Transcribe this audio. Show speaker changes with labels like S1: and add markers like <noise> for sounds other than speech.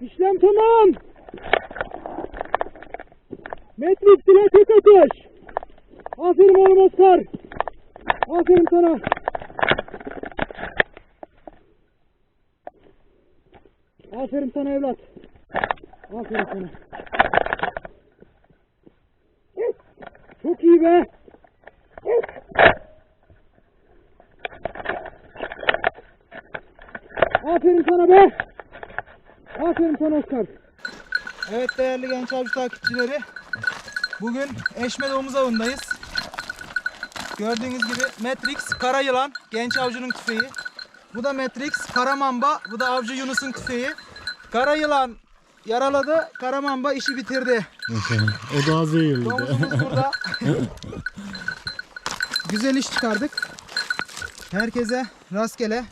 S1: İşlem tamam. Metrik dile tek atış. Aferin oğlum Oscar. Aferin sana. Aferin sana evlat. Aferin sana. Çok iyi be. Aferin sana be. Aferin sana Oscar.
S2: Evet değerli genç avcı takipçileri. Bugün Eşme Domuz Avı'ndayız. Gördüğünüz gibi Matrix Kara Yılan genç avcının tüfeği. Bu da Matrix Kara Mamba. Bu da avcı Yunus'un tüfeği. Kara Yılan yaraladı. Kara Mamba işi bitirdi.
S3: o daha zehirli.
S2: Domuzumuz burada. <laughs> Güzel iş çıkardık. Herkese rastgele